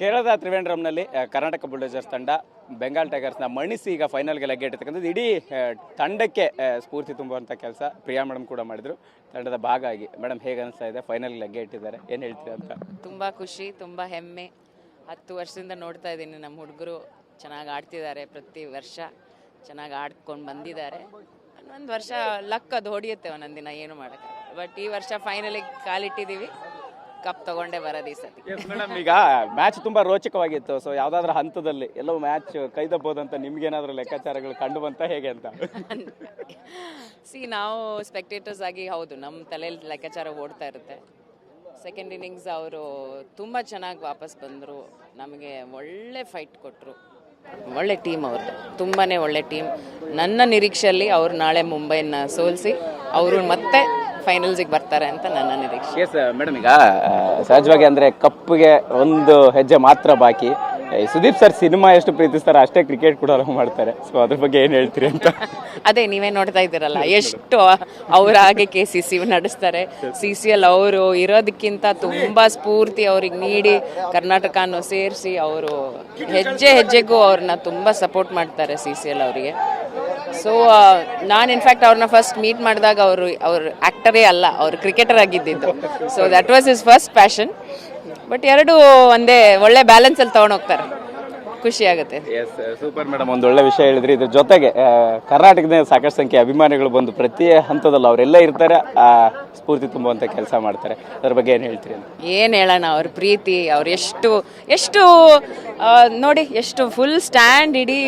ಕೇರಳದ ತ್ರಿವೇಂದ್ರಂನಲ್ಲಿ ಕರ್ನಾಟಕ ಬುಲ್ಡೋಜರ್ಸ್ ತಂಡ ಬೆಂಗಾಲ್ ಟೈಗರ್ಸ್ನ ಮಣಿಸಿ ಈಗ ಫೈನಲ್ಗೆ ಲಗ್ಗೆ ಇಟ್ಟಿರ್ತಕ್ಕಂಥದ್ದು ಇಡೀ ತಂಡಕ್ಕೆ ಸ್ಫೂರ್ತಿ ತುಂಬುವಂಥ ಕೆಲಸ ಪ್ರಿಯಾ ಮೇಡಮ್ ಕೂಡ ಮಾಡಿದರು. ತಂಡದ ಭಾಗ ಆಗಿ ಮೇಡಮ್ ಹೇಗೆ ಅನಿಸ್ತಾ ಇದೆ? ಫೈನಲ್ ಲಗ್ಗೆ ಇಟ್ಟಿದ್ದಾರೆ ಏನು ಹೇಳ್ತೀರಾ ಅಂತ? ತುಂಬ ಖುಷಿ, ತುಂಬ ಹೆಮ್ಮೆ. ಹತ್ತು ವರ್ಷದಿಂದ ನೋಡ್ತಾ ಇದ್ದೀನಿ ನಮ್ಮ ಹುಡುಗರು. ಚೆನ್ನಾಗಿ ಆಡ್ತಿದ್ದಾರೆ ಪ್ರತಿ ವರ್ಷ. ಚೆನ್ನಾಗಿ ಆಡ್ಕೊಂಡು ಬಂದಿದ್ದಾರೆ. ಒಂದು ವರ್ಷ ಲಕ್ ಅದು ಹೊಡಿಯುತ್ತೆ ಒಂದೊಂದು ಏನು ಮಾಡೋಕ್ಕೆ ಬಟ್ ಈ ವರ್ಷ ಫೈನಲಿಗೆ ಕಾಲಿಟ್ಟಿದ್ದೀವಿ. ಕಪ್ ತಗೊಂಡೇ ಬರೋದು ಈ ಸತಿ. ಮೇಡಮ್ ಈಗ ಮ್ಯಾಚ್ ತುಂಬಾ ರೋಚಕವಾಗಿತ್ತು. ಸೊ ಯಾವ್ದಾದ್ರು ಹಂತದಲ್ಲಿ ಎಲ್ಲೋ ಮ್ಯಾಚ್ ಕೈದಬೋದಂತ ನಿಮ್ಗೇನಾದ್ರೂ ಲೆಕ್ಕಾಚಾರಗಳು ಕಂಡು ಬಂತ ಹೇಗೆ ಅಂತ? ಸಿ ನಾವು ಸ್ಪೆಕ್ಟೇಟರ್ಸ್ ಆಗಿ ಹೌದು ನಮ್ಮ ತಲೆಯಲ್ಲಿ ಲೆಕ್ಕಾಚಾರ ಓಡ್ತಾ ಇರುತ್ತೆ. ಸೆಕೆಂಡ್ ಇನ್ನಿಂಗ್ಸ್ ಅವರು ತುಂಬ ಚೆನ್ನಾಗಿ ವಾಪಸ್ ಬಂದರು. ನಮಗೆ ಒಳ್ಳೆ ಫೈಟ್ ಕೊಟ್ಟರು ಒಳ್ಳೆ ಟೀಮ್ ಅವ್ರದ್ದು ತುಂಬಾ ಒಳ್ಳೆ ಟೀಮ್ ನನ್ನ ನಿರೀಕ್ಷೆಯಲ್ಲಿ ಅವ್ರು ನಾಳೆ ಮುಂಬೈನ ಸೋಲಿಸಿ ಅವರು ಮತ್ತೆ ಫೈನಲ್ಸಿಗೆ ಬರ್ತಾರೆ ಅಂತ ನನ್ನ ನಿರೀಕ್ಷೆ. ಎಸ್ ಮೇಡಮ್ ಈಗ ಸಹಜವಾಗಿ ಅಂದ್ರೆ ಕಪ್ಗೆ ಒಂದು ಹೆಜ್ಜೆ ಮಾತ್ರ ಬಾಕಿ. ಸುದೀಪ್ ಸರ್ ಸಿನಿಮಾ ಎಷ್ಟು ಪ್ರೀತಿಸ್ತಾರೆ ಅಷ್ಟೇ ಕ್ರಿಕೆಟ್ ಕೂಡ ಮಾಡ್ತಾರೆ. ಸೊ ಅದ್ರ ಬಗ್ಗೆ ಏನ್ ಹೇಳ್ತೀರಿ ಅಂತ? ಅದೇ ನೀವೇ ನೋಡ್ತಾ ಇದ್ದೀರಲ್ಲ ಎಷ್ಟು ಅವ್ರ ಹಾಗೆ ಕೆ ಸಿ ಸಿ ನಡೆಸ್ತಾರೆ. ಸಿ ಸಿ ಎಲ್ ಅವರು ಇರೋದಕ್ಕಿಂತ ತುಂಬ ಸ್ಫೂರ್ತಿ ಅವ್ರಿಗೆ ನೀಡಿ ಕರ್ನಾಟಕನೂ ಸೇರಿಸಿ ಅವರು ಹೆಜ್ಜೆ ಹೆಜ್ಜೆಗೂ ಅವ್ರನ್ನ ತುಂಬ ಸಪೋರ್ಟ್ ಮಾಡ್ತಾರೆ ಸಿ ಸಿ ಎಲ್ ಅವರಿಗೆ. ಸೊ ನಾನು ಇನ್ಫ್ಯಾಕ್ಟ್ ಅವ್ರನ್ನ ಫಸ್ಟ್ ಮೀಟ್ ಮಾಡಿದಾಗ ಅವರು ಅವ್ರ ಆ್ಯಕ್ಟರೇ ಅಲ್ಲ ಅವರು cricketer ಆಗಿದ್ದಿದ್ದು. So that was is first passion but ಎರಡು ಒಂದೇ ಒಳ್ಳೆ ಬ್ಯಾಲೆನ್ಸಲ್ಲಿ ತೊಗೊಂಡೋಗ್ತಾರೆ ಖುಷಿ ಆಗುತ್ತೆ. ಎಸ್ ಸೂಪರ್ ಮೇಡಮ್ ಒಂದು ಒಳ್ಳೆ ವಿಷಯ ಹೇಳಿದ್ರಿ. ಇದ್ರ ಜೊತೆಗೆ ಆ, ಕರ್ನಾಟಕದ ಸಾಕಷ್ಟು ಸಂಖ್ಯೆ ಅಭಿಮಾನಿಗಳು ಬಂದು ಪ್ರತಿ ಹಂತದಲ್ಲಿ ಅವರೆಲ್ಲ ಇರ್ತಾರೆ. ಆ, ಸ್ಫೂರ್ತಿ ತುಂಬುವಂತ ಕೆಲಸ ಮಾಡ್ತಾರೆ. ಅದ್ರ ಬಗ್ಗೆ ಏನು ಹೇಳ್ತೀರಿ ಅಂತ? ಏನು ಹೇಳೋಣ ಅವ್ರ ಪ್ರೀತಿ ಅವ್ರು ಎಷ್ಟು ಎಷ್ಟು ಆ, ನೋಡಿ ಎಷ್ಟು ಫುಲ್ ಸ್ಟ್ಯಾಂಡ್ ಇಡೀ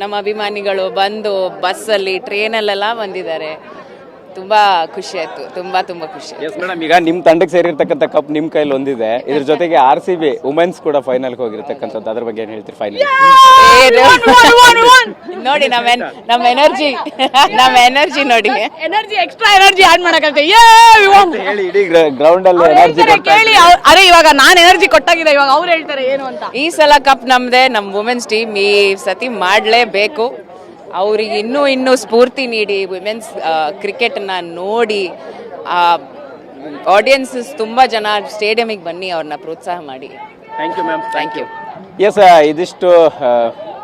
ನಮ್ಮ ಅಭಿಮಾನಿಗಳು ಬಂದು ಬಸ್ಸಲ್ಲಿ ಟ್ರೈನಲ್ಲೆಲ್ಲ ಬಂದಿದ್ದಾರೆ. ತುಂಬ ಖುಷಿ ಆಯ್ತು ತುಂಬಾ ತುಂಬಾ ಖುಷಿ ಎಸ್ ಮೇಡಮ್ ಈಗ ನಿಮ್ ತಂಡಕ್ಕೆ ಸೇರಿರ್ತಕ್ಕಂಥ ಕಪ್ ನಿಮ್ ಕೈಲಿ ಒಂದಿದೆ. ಇದ್ರ ಜೊತೆಗೆ ಆರ್ ಸಿ ಬಿ ವುಮೆನ್ಸ್ ಕೂಡ ಫೈನಲ್ ಹೋಗಿರ್ತಕ್ಕಂಥದ್ದು. ಅದ್ರ ಬಗ್ಗೆ ಏನ್ ಹೇಳ್ತೀರಿ ಫೈನಲ್ ಏನು? ನೋಡಿ ನಮ್ಮ ಎನ್- ನಮ್ಮ ಎನರ್ಜಿ ನಮ್ಮ ಎನರ್ಜಿ ನೋಡಿ. ಎನರ್ಜಿ ಎಕ್ಸ್ಟ್ರಾ ಎನರ್ಜಿ ಆಡ್ ಮಾಡಕತ್ತೆ ಏ ಹೇಳಿ ಇಡೀ ಗ್ರೌಂಡ್ ಅಲ್ಲಿ ಎನರ್ಜಿ ಕೇಳಿ ಅವ್ರ್- ಅರೆ ಇವಾಗ ನಾನ್ ಎನರ್ಜಿ ಕೊಟ್ಟಾಗಿದೆ ಇವಾಗ ಅವ್ರು ಹೇಳ್ತಾರೆ ಏನು ಅಂತ. ಈ ಸಲ ಕಪ್ ನಮ್ದೆ ನಮ್ಮ ವುಮೆನ್ಸ್ ಟೀಮ್ ಈ ಸತಿ ಮಾಡಲೇಬೇಕು. ಅವ್ರಿಗೆ ಇನ್ನೂ ಇನ್ನೂ ಸ್ಫೂರ್ತಿ ನೀಡಿ ವಿಮೆನ್ಸ್ ಕ್ರಿಕೆಟನ್ನು ನೋಡಿ ಆ ಆಡಿಯನ್ಸಸ್ ತುಂಬ ಜನ ಸ್ಟೇಡಿಯಮಿಗೆ ಬನ್ನಿ ಅವ್ರನ್ನ ಪ್ರೋತ್ಸಾಹ ಮಾಡಿ. Thank you ma'am thank you yes ಇದಿಷ್ಟು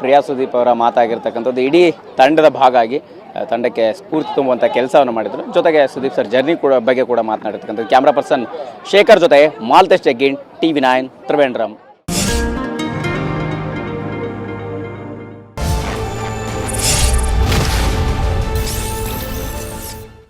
ಪ್ರಿಯಾ ಸುದೀಪ್ ಅವರ ಮಾತಾಗಿರ್ತಕ್ಕಂಥದ್ದು ಇಡೀ ತಂಡದ ಭಾಗ ಆಗಿ ತಂಡಕ್ಕೆ ಸ್ಫೂರ್ತಿ ತುಂಬುವಂಥ ಕೆಲಸವನ್ನು ಮಾಡಿದರು. ಜೊತೆಗೆ ಸುದೀಪ್ ಸರ್ ಜರ್ನಿ ಕೂಡ ಬಗ್ಗೆ ಕೂಡ ಮಾತನಾಡಿರ್ತಕ್ಕಂಥದ್ದು. ಕ್ಯಾಮ್ರಾ ಪರ್ಸನ್ ಶೇಖರ್ ಜೊತೆ Malthesh Jaggin T V nine Trivandrum.